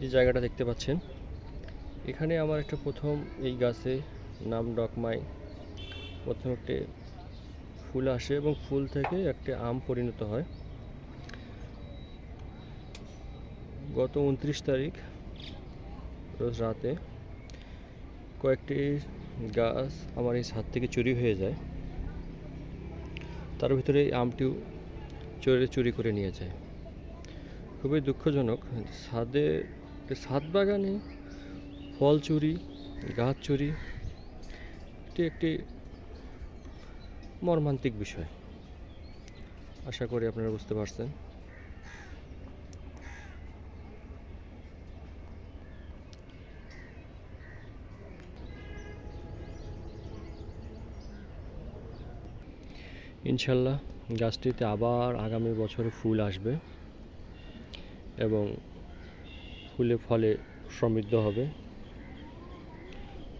যে জায়গাটা দেখতে পাচ্ছেন। এখানে আমার একটা প্রথম এই গাছে নাম ডকমাই। প্রথম একটি ফুল আসে এবং ফুল থেকে একটি আম পরিণত হয়। গত উনত্রিশ তারিখ রোজ রাতে কয়েকটি গাছ আমার এই ছাদ থেকে চুরি হয়ে যায়। তার ভিতরে এই আমটিও চোরে চুরি করে নিয়ে যায়। খুবই দুঃখজনক, ছাদে ছাদ বাগানে ফল চুরি, গাছ চুরি, এটি একটি মর্মান্তিক বিষয়। আশা করি আপনারা বুঝতে পারছেন। ইনশাল্লাহ গাছটিতে আবার আগামী বছর ফুল আসবে এবং ফুলে ফলে সমৃদ্ধ হবে।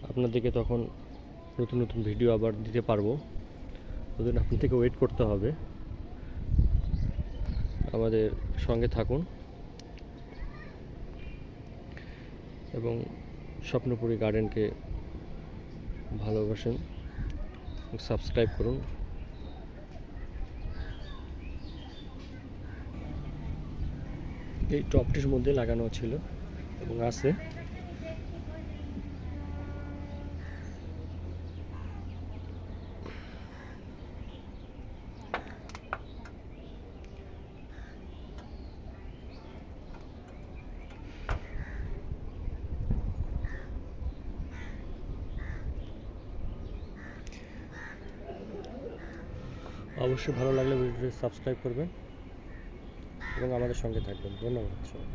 আপনাদেরকে তখন নতুন নতুন ভিডিও আবার দিতে পারব। ওদের আপনাদেরকে ওয়েট করতে হবে। আমাদের সঙ্গে থাকুন। এবং স্বপ্নপুরী গার্ডেনকে ভালোবাসেন সাবস্ক্রাইব করুন। এই টপটির মধ্যে লাগানো ছিল এবং আছে। অবশ্যই ভালো লাগলে ভিডিওটি সাবস্ক্রাইব করবেন। এবং আমাদের সঙ্গে থাকবেন। ধন্যবাদ সবাই